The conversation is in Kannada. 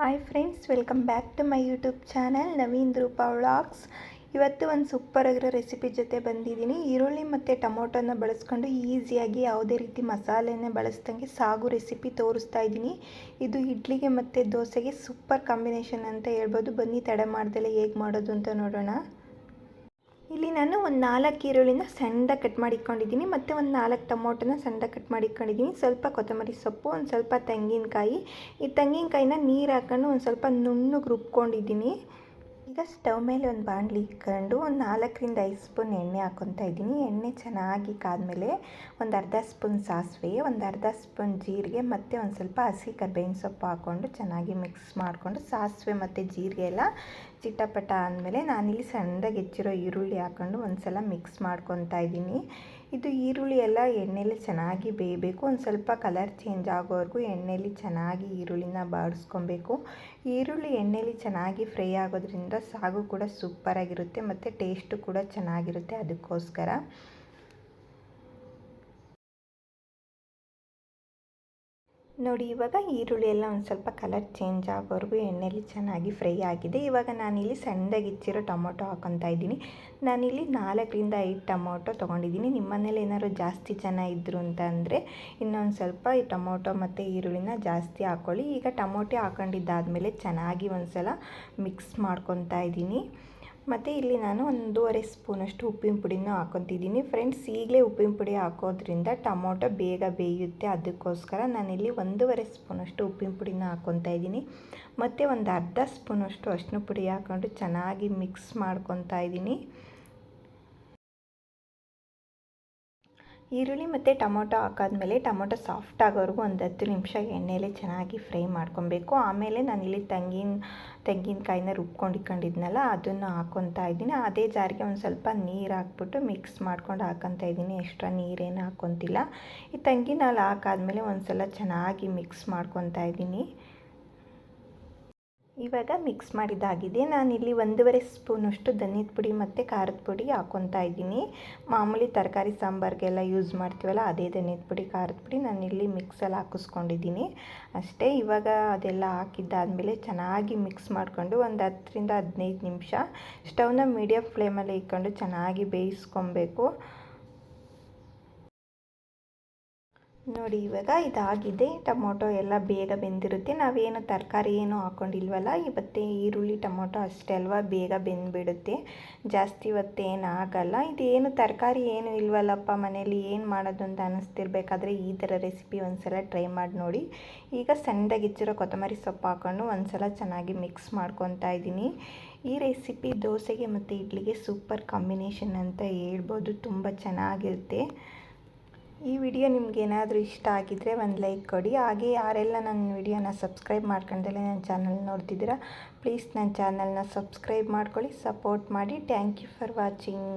Hi friends welcome back to my YouTube channel Naveen Roopa vlogs ಇವತ್ತು ಒಂದು ಸೂಪರ್ ಆಗಿರೋ ರೆಸಿಪಿ ಜೊತೆ ಬಂದಿದ್ದೀನಿ. ಈರುಳ್ಳಿ ಮತ್ತು ಟೊಮೊಟೊನ ಬಳಸ್ಕೊಂಡು ಈಸಿಯಾಗಿ ಯಾವುದೇ ರೀತಿ ಮಸಾಲೆನ ಬಳಸ್ದಂಗೆ ಸಾಗು ರೆಸಿಪಿ ತೋರಿಸ್ತಾ ಇದ್ದೀನಿ. ಇದು ಇಡ್ಲಿಗೆ ಮತ್ತು ದೋಸೆಗೆ ಸೂಪರ್ ಕಾಂಬಿನೇಷನ್ ಅಂತ ಹೇಳ್ಬೋದು. ಬನ್ನಿ ತಡೆ ಮಾಡ್ದಲೆ ಹೇಗೆ ಮಾಡೋದು ಅಂತ ನೋಡೋಣ. ಇಲ್ಲಿ ನಾನು ಒಂದು ನಾಲ್ಕು ಈರುಳ್ಳಿನ ಸಣ್ಣದಾಗಿ ಕಟ್ ಮಾಡಿಕೊಂಡಿದ್ದೀನಿ, ಮತ್ತು ಒಂದು ನಾಲ್ಕು ಟೊಮೊಟೊನ ಸಣ್ಣದಾಗಿ ಕಟ್ ಮಾಡಿಕೊಂಡಿದ್ದೀನಿ. ಸ್ವಲ್ಪ ಕೊತ್ತಂಬರಿ ಸೊಪ್ಪು, ಒಂದು ಸ್ವಲ್ಪ ತೆಂಗಿನಕಾಯಿ. ಈ ತೆಂಗಿನಕಾಯಿನ ನೀರು ಹಾಕೊಂಡು ಒಂದು ಸ್ವಲ್ಪ ನುಣ್ಣಗೆ ರುಬ್ಕೊಂಡಿದ್ದೀನಿ. ಈಗ ಸ್ಟವ್ ಮೇಲೆ ಒಂದು ಬಾಣಲಿ ಇಟ್ಕೊಂಡು ಒಂದು ನಾಲ್ಕರಿಂದ ಐದು ಸ್ಪೂನ್ ಎಣ್ಣೆ ಹಾಕ್ಕೊತಾ ಇದ್ದೀನಿ. ಎಣ್ಣೆ ಚೆನ್ನಾಗಿ ಕಾದ್ಮೇಲೆ ಒಂದು ಅರ್ಧ ಸ್ಪೂನ್ ಸಾಸಿವೆ, ಒಂದು ಅರ್ಧ ಸ್ಪೂನ್ ಜೀರಿಗೆ, ಮತ್ತು ಒಂದು ಸ್ವಲ್ಪ ಹಸಿ ಕರ್ಬೇವಿನ ಸೊಪ್ಪು ಹಾಕ್ಕೊಂಡು ಚೆನ್ನಾಗಿ ಮಿಕ್ಸ್ ಮಾಡಿಕೊಂಡು ಸಾಸಿವೆ ಮತ್ತು ಜೀರಿಗೆ ಎಲ್ಲ ಚಿಟಪಟ ಅಂದಮೇಲೆ ನಾನಿಲ್ಲಿ ಸಣ್ಣದಾಗಿ ಹೆಚ್ಚಿರೋ ಈರುಳ್ಳಿ ಹಾಕ್ಕೊಂಡು ಒಂದು ಸಲ ಮಿಕ್ಸ್ ಮಾಡ್ಕೊತಾ ಇದ್ದೀನಿ. ಇದು ಈರುಳ್ಳಿ ಎಲ್ಲ ಎಣ್ಣೆಲಿ ಚೆನ್ನಾಗಿ ಬೇಯಬೇಕು. ಒಂದು ಸ್ವಲ್ಪ ಕಲರ್ ಚೇಂಜ್ ಆಗೋವರೆಗೂ ಎಣ್ಣೆಲಿ ಚೆನ್ನಾಗಿ ಈರುಳ್ಳಿನ ಬಾಡಿಸ್ಕೊಬೇಕು. ಈರುಳ್ಳಿ ಎಣ್ಣೆಲಿ ಚೆನ್ನಾಗಿ ಫ್ರೈ ಆಗೋದ್ರಿಂದ ಸಾಗು ಕೂಡ ಸೂಪರಾಗಿರುತ್ತೆ, ಮತ್ತು ಟೇಸ್ಟು ಕೂಡ ಚೆನ್ನಾಗಿರುತ್ತೆ ಅದಕ್ಕೋಸ್ಕರ. ನೋಡಿ, ಇವಾಗ ಈರುಳ್ಳಿ ಎಲ್ಲ ಒಂದು ಸ್ವಲ್ಪ ಕಲರ್ ಚೇಂಜ್ ಆಗೋವರೆಗೂ ಎಣ್ಣೆಲಿ ಚೆನ್ನಾಗಿ ಫ್ರೈ ಆಗಿದೆ. ಇವಾಗ ನಾನಿಲ್ಲಿ ಸಣ್ಣದಾಗಿ ಇಚ್ಚಿರೋ ಟೊಮೊಟೊ ಹಾಕೊತಾ ಇದ್ದೀನಿ. ನಾನಿಲ್ಲಿ ನಾಲ್ಕರಿಂದ ಐದು ಟೊಮೊಟೊ ತೊಗೊಂಡಿದ್ದೀನಿ. ನಿಮ್ಮ ಮನೇಲಿ ಏನಾದ್ರು ಜಾಸ್ತಿ ಜನ ಇದ್ದರು ಅಂತ ಅಂದರೆ ಇನ್ನೊಂದು ಸ್ವಲ್ಪ ಈ ಟೊಮೊಟೊ ಮತ್ತು ಈರುಳ್ಳಿನ ಜಾಸ್ತಿ ಹಾಕ್ಕೊಳ್ಳಿ ಈಗ ಟೊಮೊಟೊ ಹಾಕೊಂಡಿದ್ದಾದಮೇಲೆ ಚೆನ್ನಾಗಿ ಒಂದು ಸಲ ಮಿಕ್ಸ್ ಮಾಡ್ಕೊತಾ ಇದ್ದೀನಿ. ಮತ್ತು ಇಲ್ಲಿ ನಾನು ಒಂದೂವರೆ ಸ್ಪೂನಷ್ಟು ಉಪ್ಪಿನ ಪುಡಿನೂ ಹಾಕೊತಿದ್ದೀನಿ. ಫ್ರೆಂಡ್ಸ್ ಈಗಲೇ ಉಪ್ಪಿನ ಪುಡಿ ಹಾಕೋದ್ರಿಂದ ಟೊಮೊಟೊ ಬೇಗ ಬೇಯುತ್ತೆ. ಅದಕ್ಕೋಸ್ಕರ ನಾನಿಲ್ಲಿ ಒಂದೂವರೆ ಸ್ಪೂನಷ್ಟು ಉಪ್ಪಿನ ಪುಡಿನ ಹಾಕ್ಕೊತಾ ಇದ್ದೀನಿ. ಮತ್ತು ಒಂದು ಅರ್ಧ ಸ್ಪೂನಷ್ಟು ಅಷ್ಟು ಪುಡಿ ಹಾಕ್ಕೊಂಡು ಚೆನ್ನಾಗಿ ಮಿಕ್ಸ್ ಮಾಡ್ಕೊತಾ ಇದ್ದೀನಿ. ಈರುಳ್ಳಿ ಮತ್ತು ಟೊಮೊಟೊ ಹಾಕಾದ್ಮೇಲೆ ಟೊಮೊಟೊ ಸಾಫ್ಟ್ ಆಗೋವರೆಗೂ ಒಂದು ಹತ್ತು ನಿಮಿಷ ಎಣ್ಣೆಯಲ್ಲಿ ಚೆನ್ನಾಗಿ ಫ್ರೈ ಮಾಡ್ಕೊಬೇಕು. ಆಮೇಲೆ ನಾನು ನಾನಿಲ್ಲಿ ತೆಂಗಿನ, ತೆಂಗಿನಕಾಯಿನ ರುಬ್ಕೊಂಡಿಕೊಂಡಿದ್ನಲ್ಲ ಅದನ್ನು ಹಾಕ್ಕೊತಾ ಇದ್ದೀನಿ. ಅದೇ ಜಾರಿಗೆ ಒಂದು ಸ್ವಲ್ಪ ನೀರು ಹಾಕ್ಬಿಟ್ಟು ಮಿಕ್ಸ್ ಮಾಡ್ಕೊಂಡು ಹಾಕ್ಕೊತಾ ಇದ್ದೀನಿ. ಎಕ್ಸ್ಟ್ರಾ ನೀರೇನು ಹಾಕ್ಕೊತಿಲ್ಲ ಈ ತೆಂಗಿನ ಹಾಲು ಹಾಕಾದ್ಮೇಲೆ ಒಂದು ಸಲ ಚೆನ್ನಾಗಿ ಮಿಕ್ಸ್ ಮಾಡ್ಕೊತಾ ಇದ್ದೀನಿ. ಇವಾಗ ಮಿಕ್ಸ್ ಮಾಡಿದ್ದಾಗಿದೆ. ನಾನಿಲ್ಲಿ ಒಂದೂವರೆ ಸ್ಪೂನಷ್ಟು ಧನಿಯದ ಪುಡಿ ಮತ್ತು ಖಾರದ ಪುಡಿ ಹಾಕ್ಕೊತಾ ಇದ್ದೀನಿ. ಮಾಮೂಲಿ ತರಕಾರಿ ಸಾಂಬಾರಿಗೆಲ್ಲ ಯೂಸ್ ಮಾಡ್ತೀವಲ್ಲ, ಅದೇ ಧನಿಯದ ಪುಡಿ, ಖಾರದ ಪುಡಿ ನಾನಿಲ್ಲಿ ಮಿಕ್ಸಲ್ಲಿ ಹಾಕಿಸ್ಕೊಂಡಿದ್ದೀನಿ. ಅಷ್ಟೇ, ಇವಾಗ ಅದೆಲ್ಲ ಹಾಕಿದ್ದಾದಮೇಲೆ ಚೆನ್ನಾಗಿ ಮಿಕ್ಸ್ ಮಾಡಿಕೊಂಡು ಒಂದು ಹತ್ತರಿಂದ ಹದಿನೈದು ನಿಮಿಷ ಸ್ಟವ್ನ ಮೀಡಿಯಮ್ ಫ್ಲೇಮಲ್ಲಿ ಇಟ್ಕೊಂಡು ಚೆನ್ನಾಗಿ ಬೇಯಿಸ್ಕೊಬೇಕು. ನೋಡಿ, ಇವಾಗ ಇದಾಗಿದೆ. ಟೊಮೊಟೊ ಎಲ್ಲ ಬೇಗ ಬೆಂದಿರುತ್ತೆ. ನಾವೇನು ತರಕಾರಿ ಏನು ಹಾಕ್ಕೊಂಡಿಲ್ವಲ್ಲ ಇವತ್ತೇ ಈರುಳ್ಳಿ, ಟೊಮೊಟೊ ಅಷ್ಟೇ ಅಲ್ವ? ಬೇಗ ಬೆಂದ್ಬಿಡುತ್ತೆ. ಜಾಸ್ತಿ ಇವತ್ತೇನು ಆಗಲ್ಲ. ಇದೇನು ತರಕಾರಿ ಏನು ಇಲ್ವಲ್ಲಪ್ಪ ಮನೇಲಿ, ಏನು ಮಾಡೋದು ಅಂತ ಅನ್ನಿಸ್ತಿರ್ಬೇಕಾದ್ರೆ ಈ ಥರ ರೆಸಿಪಿ ಒಂದು ಸಲ ಟ್ರೈ ಮಾಡಿ ನೋಡಿ. ಈಗ ಸಣ್ಣದಾಗಿ ಹೆಚ್ಚಿರೋ ಕೊತ್ತಂಬರಿ ಸೊಪ್ಪು ಹಾಕ್ಕೊಂಡು ಒಂದು ಸಲ ಚೆನ್ನಾಗಿ ಮಿಕ್ಸ್ ಮಾಡ್ಕೊತಾ ಇದ್ದೀನಿ. ಈ ರೆಸಿಪಿ ದೋಸೆಗೆ ಮತ್ತು ಇಡ್ಲಿಗೆ ಸೂಪರ್ ಕಾಂಬಿನೇಷನ್ ಅಂತ ಹೇಳ್ಬೋದು. ತುಂಬ ಚೆನ್ನಾಗಿರುತ್ತೆ. ಈ ವಿಡಿಯೋ ನಿಮ್ಗೆ ಏನಾದರೂ ಇಷ್ಟ ಆಗಿದ್ದರೆ ಒಂದು ಲೈಕ್ ಕೊಡಿ. ಹಾಗೆ ಯಾರೆಲ್ಲ ನನ್ನ ವಿಡಿಯೋನ ಸಬ್ಸ್ಕ್ರೈಬ್ ಮಾಡ್ಕೊಂಡಲ್ಲೇ ನನ್ನ ಚಾನಲ್ ನೋಡ್ತಿದ್ದೀರಾ, ಪ್ಲೀಸ್ ನನ್ನ ಚಾನಲ್ನ ಸಬ್ಸ್ಕ್ರೈಬ್ ಮಾಡ್ಕೊಳ್ಳಿ, ಸಪೋರ್ಟ್ ಮಾಡಿ. Thank you for watching.